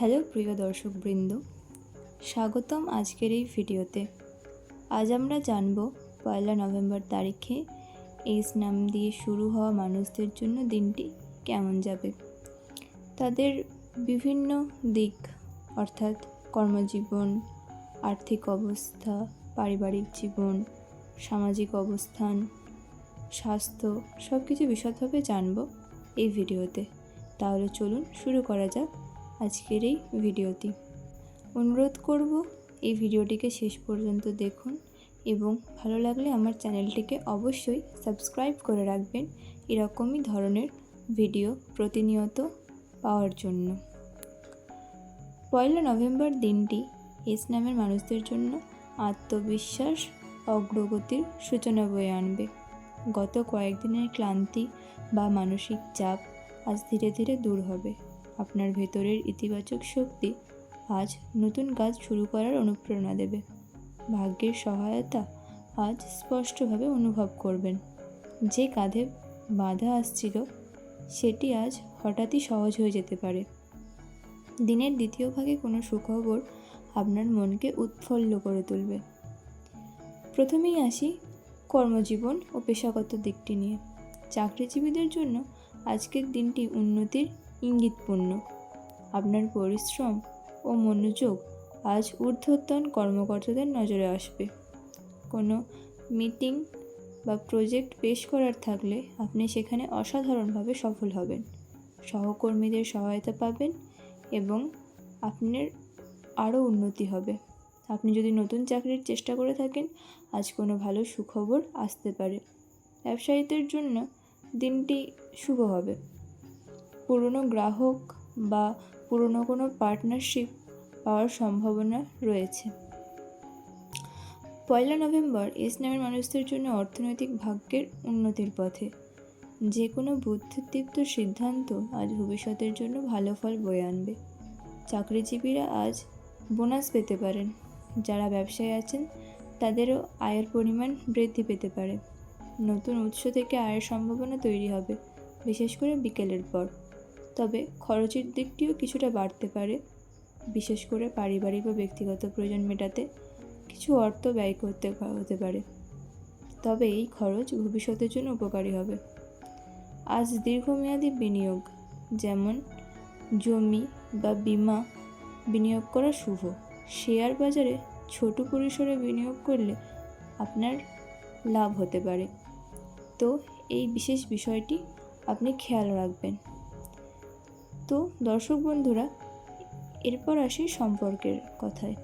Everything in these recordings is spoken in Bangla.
হ্যালো প্রিয় দর্শকবৃন্দ, স্বাগতম আজকের এই ভিডিওতে। আজ আমরা জানব পয়লা নভেম্বর তারিখে এইস নাম দিয়ে শুরু হওয়া মানুষদের জন্য দিনটি কেমন যাবে। তাদের বিভিন্ন দিক, অর্থাৎ কর্মজীবন, আর্থিক অবস্থা, পারিবারিক জীবন, সামাজিক অবস্থান, স্বাস্থ্য সব কিছু বিশদভাবে জানব এই ভিডিওতে। তাহলে চলুন শুরু করা যাক আজকের এই ভিডিওটি। অনুরোধ করব এই ভিডিওটিকে শেষ পর্যন্ত দেখুন এবং ভালো লাগলে আমার চ্যানেলটিকে অবশ্যই সাবস্ক্রাইব করে রাখবেন এরকমই ধরনের ভিডিও প্রতিনিয়ত পাওয়ার জন্য। পয়লা নভেম্বর দিনটি এস নামের মানুষদের জন্য আত্মবিশ্বাস, অগ্রগতির সূচনা বয়ে আনবে। গত কয়েকদিনের ক্লান্তি বা মানসিক চাপ আজ ধীরে ধীরে দূর হবে। আপনার ভেতরের ইতিবাচক শক্তি আজ নতুন কাজ শুরু করার অনুপ্রেরণা দেবে। ভাগ্যের সহায়তা আজ স্পষ্টভাবে অনুভব করবেন। যে কাঁধে বাধা আসছিল, সেটি আজ হঠাৎই সহজ হয়ে যেতে পারে। দিনের দ্বিতীয় ভাগে কোনো সুখবর আপনার মনকে উৎফুল্ল করে তুলবে। প্রথমেই আসি কর্মজীবন ও পেশাগত দিকটি নিয়ে। চাকরিজীবীদের জন্য আজকের দিনটি উন্নতির ইঙ্গিতপূর্ণ আপনার পরিশ্রম ও মনোযোগ আজ ঊর্ধ্বতন কর্মকর্তাদের নজরে আসবে। কোনো মিটিং বা প্রজেক্ট পেশ করার থাকলে আপনি সেখানে অসাধারণভাবে সফল হবেন। সহকর্মীদের সহায়তা পাবেন এবং আপনার আরও উন্নতি হবে। আপনি যদি নতুন চাকরির চেষ্টা করে থাকেন, আজ কোনো ভালো সুখবর আসতে পারে। ব্যবসায়ীদের জন্য দিনটি শুভ হবে। পুরনো গ্রাহক বা পুরনো কোনো পার্টনারশিপ পাওয়ার সম্ভাবনা রয়েছে। পয়লা নভেম্বর এস নামের মানুষদের জন্য অর্থনৈতিক ভাগ্যের উন্নতির পথে। যে কোনো বুদ্ধিদীপ্ত সিদ্ধান্ত আজ ভবিষ্যতের জন্য ভালো ফল বয়ে আনবে। চাকরিজীবীরা আজ বোনাস পেতে পারেন। যারা ব্যবসায় আছেন, তাদেরও আয়ের পরিমাণ বৃদ্ধি পেতে পারে। নতুন উৎস থেকে আয়ের সম্ভাবনা তৈরি হবে, বিশেষ করে বিকেলের পর। তবে খরচের দিকটিও কিছুটা বাড়তে পারে। বিশেষ করে পারিবারিক বা ব্যক্তিগত প্রয়োজন মেটাতে কিছু অর্থ ব্যয় করতে হতে পারে। তবে এই খরচ ভবিষ্যতের জন্য উপকারী হবে। আজ দীর্ঘমেয়াদী বিনিয়োগ, যেমন জমি বা বিমা বিনিয়োগ করা শুভ। শেয়ার বাজারে ছোট পরিসরে বিনিয়োগ করলে আপনার লাভ হতে পারে। তো এই বিশেষ বিষয়টি আপনি খেয়াল রাখবেন। তো দর্শক বন্ধুরা, এরপর আসি সম্পর্কের কথায়।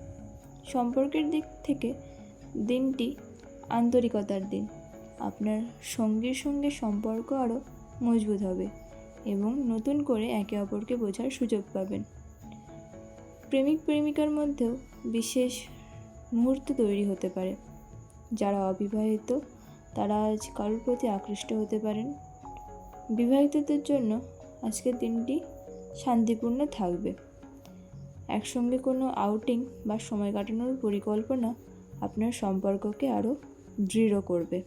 সম্পর্কের দিক থেকে দিনটি আন্তরিকতার দিন। আপনার সঙ্গীর সঙ্গে সম্পর্ক আরও মজবুত হবে এবং নতুন করে একে অপরকে বোঝার সুযোগ পাবেন। প্রেমিক প্রেমিকার মধ্যেও বিশেষ মুহূর্ত তৈরি হতে পারে। যারা অবিবাহিত, তারা আজ কারোর প্রতি আকৃষ্ট হতে পারেন। বিবাহিতদের জন্য আজকের দিনটি শান্তিপূর্ণ থাকবে। একসঙ্গে কোনো আউটিং বা সময় কাটানোর পরিকল্পনা আপনার সম্পর্ককে আরও দৃঢ় করবে।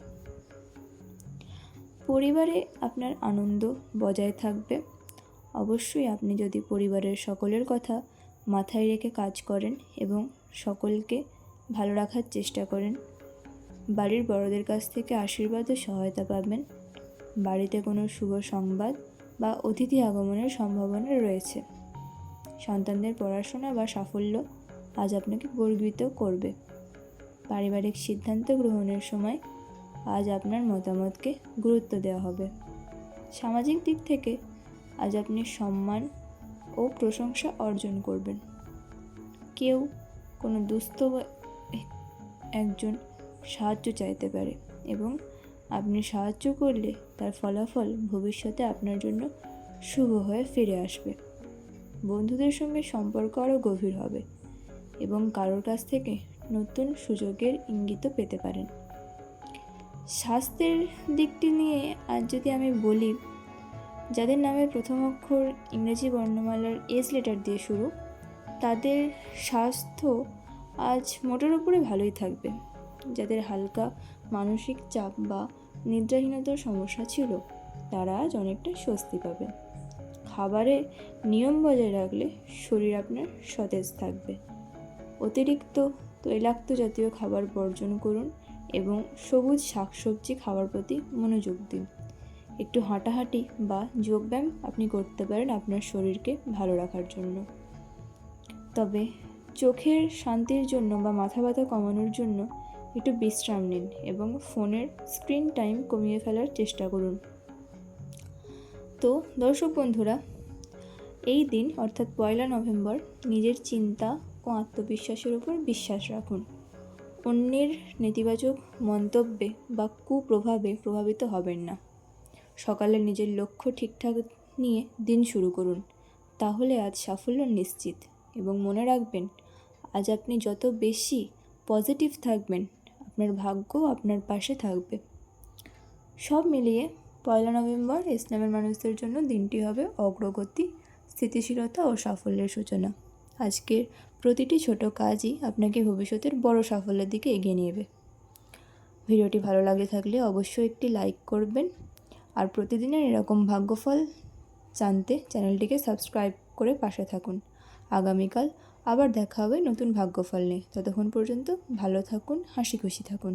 পরিবারে আপনার আনন্দ বজায় থাকবে। অবশ্যই আপনি যদি পরিবারের সকলের কথা মাথায় রেখে কাজ করেন এবং সকলকে ভালো রাখার চেষ্টা করেন, বাড়ির বড়দের কাছ থেকে আশীর্বাদ ও সহায়তা পাবেন। বাড়িতে কোনো শুভ সংবাদ বা অতিথি আগমনের সম্ভাবনা রয়েছে। সন্তানদের পড়াশোনা বা সাফল্য আজ আপনাকে গর্বিত করবে। পারিবারিক সিদ্ধান্ত গ্রহণের সময় আজ আপনার মতামতকে গুরুত্ব দেওয়া হবে। সামাজিক দিক থেকে আজ আপনি সম্মান ও প্রশংসা অর্জন করবেন। কেউ কোনো দুস্থ একজন সাহায্য চাইতে পারে এবং আপনি সাহায্য করলে তার ফলাফল ভবিষ্যতে আপনার জন্য শুভ হয়ে ফিরে আসবে। বন্ধুদের সঙ্গে সম্পর্ক আরও গভীর হবে এবং কারোর কাছ থেকে নতুন সুযোগের ইঙ্গিত পেতে পারেন। স্বাস্থ্যের দিকটি নিয়ে আজ যদি আমি বলি, যাদের নামের প্রথম অক্ষর ইংরেজি বর্ণমালার এস লেটার দিয়ে শুরু, তাদের স্বাস্থ্য আজ মোটের উপরে ভালোই থাকবে। যাদের হালকা মানসিক চাপ বা নিদ্রাহীনতার সমস্যা ছিল, তারা আজ অনেকটা স্বস্তি পাবে। খাবারে নিয়ম বজায় রাখলে শরীর আপনার সতেজ থাকবে। অতিরিক্ত তৈলাক্ত জাতীয় খাবার বর্জন করুন এবং সবুজ শাকসবজি খাওয়ার প্রতি মনোযোগ দিন। একটু হাঁটাহাঁটি বা যোগব্যায়াম আপনি করতে পারেন আপনার শরীরকে ভালো রাখার জন্য। তবে চোখের শান্তির জন্য বা মাথা ব্যথা কমানোর জন্য একটু বিশ্রাম নিন এবং ফোনের স্ক্রিন টাইম কমিয়ে ফেলার চেষ্টা করুন। তো দর্শক বন্ধুরা, এই দিন, অর্থাৎ পয়লা নভেম্বর, নিজের চিন্তা ও আত্মবিশ্বাসের উপর বিশ্বাস রাখুন। অন্যের নেতিবাচক মন্তব্যে বা কুপ্রভাবে প্রভাবিত হবেন না। সকালে নিজের লক্ষ্য ঠিকঠাক নিয়ে দিন শুরু করুন। তাহলে আজ সাফল্য নিশ্চিত এবং মনে রাখবেন, আজ আপনি যত বেশি পজিটিভ থাকবেন আপনার ভাগ্য আপনার পাশে থাকবে। সব মিলিয়ে পয়লা নভেম্বর ইসলামের মানুষদের জন্য দিনটি হবে অগ্রগতি, স্থিতিশীলতা ও সাফল্যের সূচনা। আজকের প্রতিটি ছোট কাজই আপনাকে ভবিষ্যতের বড় সাফল্যের দিকে এগিয়ে নেবে। ভিডিওটি ভালো লাগে থাকলে অবশ্যই একটি লাইক করবেন। আর প্রতিদিনের এরকম ভাগ্যফল জানতে চ্যানেলটিকে সাবস্ক্রাইব করে পাশে থাকুন। আগামীকাল আবার দেখা হবে নতুন ভাগ্যফল নিয়ে। ততক্ষণ পর্যন্ত ভালো থাকুন হাসি খুশি থাকুন।